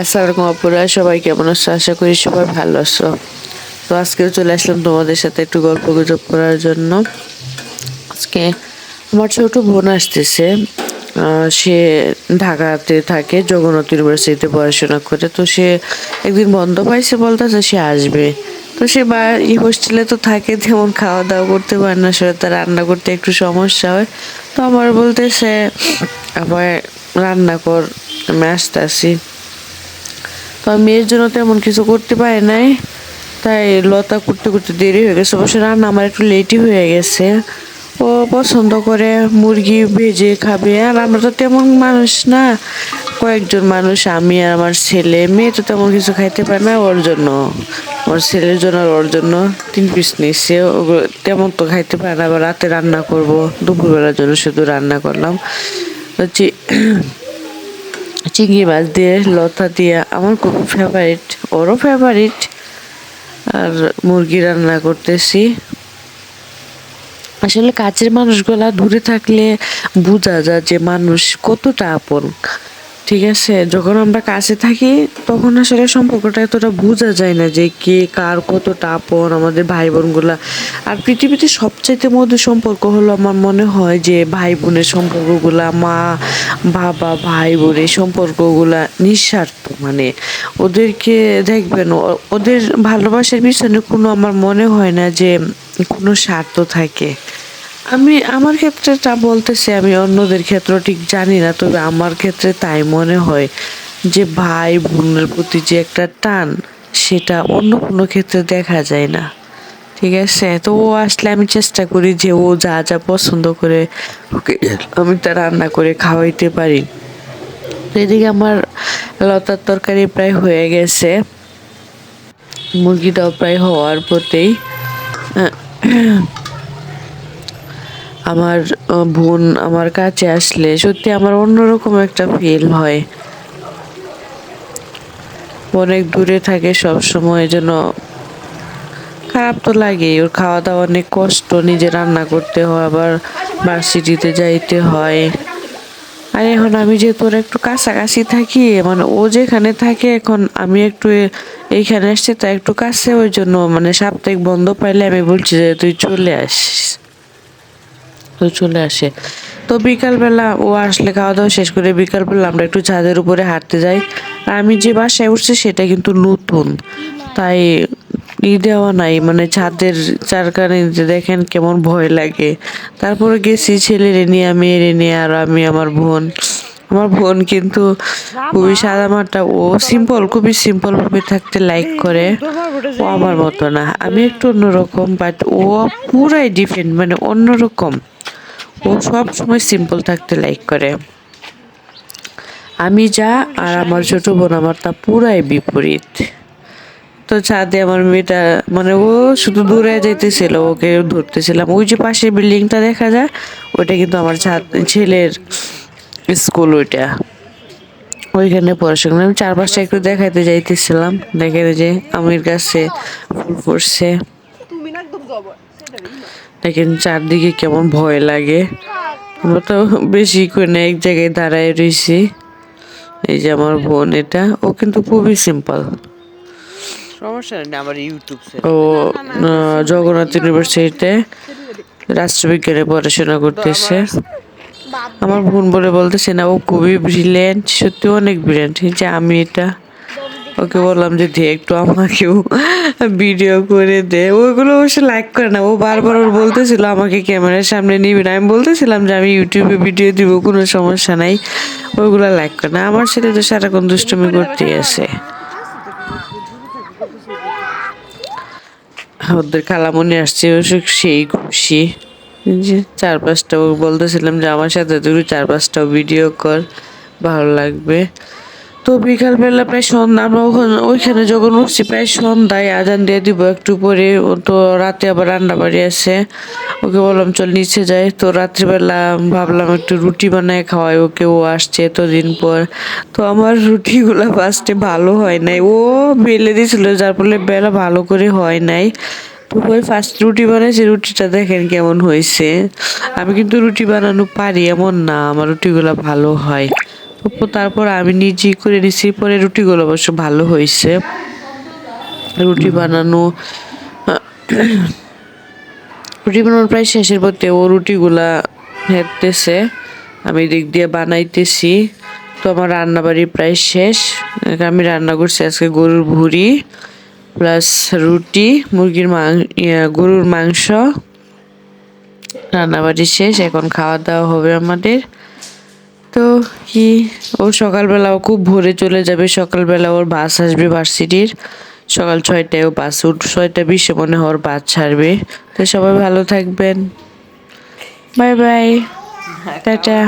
আসসালামু আপুরা, সবাই কেমন আছো? আশা করি সবাই ভালো আছো। তো আজকেও চলে আসলাম তোমাদের সাথে একটু গল্প গুজব করার জন্য। আজকে আমার ছোট বোন আসতেছে সে ঢাকাতে থাকে, জগন্নাথ ইউনিভার্সিটিতে পড়াশোনা করে। তো সে একদিন বন্ধ পাইছে বলতেছে সে আসবে। তো সে বা এই হোস্টেলে তো থাকে, তেমন খাওয়া দাওয়া করতে পারে না সেটা তার রান্না করতে একটু সমস্যা হয়। তো আমার বলতে সে আবার রান্না কর, আমি আসতে আসি তো মেয়ের জন্য তেমন কিছু করতে পারি নাই। তাই লতা করতে করতে দেরি হয়ে গেছে। অবশ্য রান্না আমার একটু লেটই হয়ে গেছে। ও পছন্দ করে মুরগি ভেজে খাবে। আর আমরা তো তেমন মানুষ না। কয়েকজন মানুষ, আমি আর আমার ছেলে। মেয়ে তো তেমন কিছু খাইতে পারে না ওর জন্য। ওর ছেলের জন্য আর ওর জন্য তিন পিস নিচ্ছে তেমন তো খাইতে পারে না। আবার রাতে রান্না করব। দুপুরবেলার জন্য শুধু রান্না করলাম। হচ্ছে চিংড়ি মাছ দিয়ে, লতা দিয়ে, আমার খুব ফেভারিট ওরও ফেভারিট আর মুরগি রান্না করতেছি। আসলে কাছের মানুষগুলা দূরে থাকলে বোঝা যায় যে মানুষ কতটা আপন। ঠিক আছে, যখন আমরা কাছে থাকি, তখন আসলে সম্পর্কটা এতটা বোঝা যায় না যে কে কার কতটা আপন, আমাদের ভাই বোনগুলা আর পৃথিবীতে সবচাইতে মধ্যে সম্পর্ক হলো আমার মনে হয় যে ভাই বোনের সম্পর্কগুলা, মা, বাবা ভাই বোন এই সম্পর্কগুলা নিঃস্বার্থ। মানে ওদেরকে দেখবেন ওদের ভালোবাসার পিছনে কোনো আমার মনে হয় না যে কোনো স্বার্থ থাকে। আমি, আমার ক্ষেত্রে তা বলতেছি, আমি অন্যদের ক্ষেত্র ঠিক জানি না, তবে আমার ক্ষেত্রে তাই মনে হয় যে ভাই বোনের প্রতি যে একটা টান, সেটা অন্য কোনো ক্ষেত্রে দেখা যায় না। ঠিক আছে? তো ও আসলে আমি চেষ্টা করি যে ও যা যা পছন্দ করে ওকে আমি তা রান্না করে খাওয়াইতে পারি। এদিকে আমার লতার তরকারি প্রায় হয়ে গেছে। মুরগিটাও প্রায় হওয়ার পথেই। আমার বোন আমার কাছে আসলে সত্যি আমার অন্যরকম একটা ফিল হয়। অনেক দূরে থাকে সব সময়, যেন খারাপ তো লাগেই। ওর খাওয়া দাওয়া অনেক কষ্ট, নিজে রান্না করতে হয়, আবার ভার্সিটিতে যাইতে হয়। আর এখন আমি যেহেতু ওর একটু কাছাকাছি থাকি মানে ও যেখানে থাকে এখন আমি একটু এইখানে এসছি তা একটু কাছে, ওই জন্য মানে সাপ্তাহিক বন্ধ পাইলে আমি বলছি যে তুই চলে আসিস। তো চলে আসে। তো বিকালবেলা ও আসলে খাওয়া দাওয়া শেষ করে বিকালবেলা আমরা একটু ছাদের উপরে হাঁটতে যাই। আর আমি যে বাসায় উঠছি সেটা কিন্তু নতুন। তাই ই দেওয়া নাই মানে ছাদের চারকানে যে দেখেন কেমন ভয় লাগে। তারপরে গেছি ছেলেরে নিয়ে, মেয়েরে নিয়ে, আর আমি, আমার বোন। আমার বোন কিন্তু খুবই সাদা মাটা। ও সিম্পল খুবই সিম্পল ভাবে থাকতে লাইক করে। ও আমার মতো না। আমি একটু অন্যরকম বাট ও পুরাই ডিফারেন্ট মানে অন্যরকম। ও সব সময় সিম্পল থাকতে লাইক করে। আমি যা আর আমার ছোট বোন আমার তা পুরাই বিপরীত। তো ছাদে আমার মেয়েটা মানে ও শুধু দূরে যাইতেছিল, ওকে ধরতেছিলাম। ওই যে পাশের বিল্ডিংটা দেখা যায়, ওইটা কিন্তু আমার ছাদ, ছেলের স্কুল ওইটা। ওইখানে পড়াশোনা। আমি চারপাশটা একটু দেখাইতে যাইতেছিলাম। দেখে যে আমির কাছে ফুল ফুটছে। দেখেন চারদিকে কেমন ভয় লাগে। আমরা তো বেশি করে এক জায়গায় দাঁড়ায় রয়েছি। এই যে আমার বোন এটা ও কিন্তু খুবই সিম্পল সমস্যা নেই আমার ইউটিউব ও জগন্নাথ ইউনিভার্সিটিতে রাষ্ট্রবিজ্ঞানে পড়াশোনা করতেছে। আমার বোন বলে বলতেছে না ও খুবই ব্রিলিয়েন্ট সত্যি অনেক ব্রিলিয়েন্ট যে আমি এটা ওকে বললাম যে দে একটু আমাকেও ভিডিও করে দে। ওইগুলো অবশ্য লাইক করে না। ও বারবার ওর বলতেছিল, আমাকে ক্যামেরার সামনে নিবি না। আমি বলতেছিলাম যে, আমি ইউটিউবে ভিডিও দিব, কোনো সমস্যা নাই। ওইগুলো লাইক করে না। আমার ছেলে তো সারাক্ষণ দুষ্টুমি করতেই আছে ওদের খালামণি আসছে, ও সেই খুশি। যে চার পাঁচটা বলতেছিলাম যে, আমার সাথে তুই চার পাঁচটা ভিডিও কর, ভালো লাগবে। তো বিকালবেলা প্রায় সন্ধ্যা, আমরা ওখানে ওইখানে যখন উঠছি, প্রায় সন্ধ্যায় আজান দিয়ে দিব একটু পরে। ও তো রাতে আবার রান্না বাড়ি আছে। ওকে বললাম, চল নিচে যাই। তো রাত্রিবেলা ভাবলাম একটু রুটি বানায় খাওয়াই। ওকে ও আসছে এতদিন পর। তো আমার রুটিগুলো ফার্স্টে ভালো হয় নাই। ও বেলে দিয়েছিল যার ফলে বেলা ভালো করে হয় নাই। তো ওই ফার্স্ট রুটি বানাইছি, রুটিটা দেখেন কেমন হয়েছে। আমি কিন্তু রুটি বানানো পারি, এমন না। আমার রুটিগুলো ভালো হয়। তারপর আমি নিজেই করে নিছি, পরে রুটিগুলো অবশ্য ভালো হয়েছে। রুটি বানানো রুটি বানানোর প্রায় শেষের পথে ও রুটিগুলা হেঁটতেছে, আমি দিক দিয়ে বানাইতেছি। তো আমার রান্নাবাড়ি প্রায় শেষ, আমি রান্না করছি আজকে গরুর ভুড়ি, প্লাস রুটি, মুরগির মাং গরুর মাংস। রান্নাবাড়ি শেষ, এখন খাওয়া দাওয়া হবে আমাদের। তো কি ও সকালবেলা ও খুব ভোরে চলে যাবে। সকালবেলা ওর বাস আসবে ভার্সিটির। সকাল ছয়টায় ও বাস উঠ ছয়টা বিশে মনে হয় ওর বাস ছাড়বে। তো সবাই ভালো থাকবেন। Bye bye. টাটা।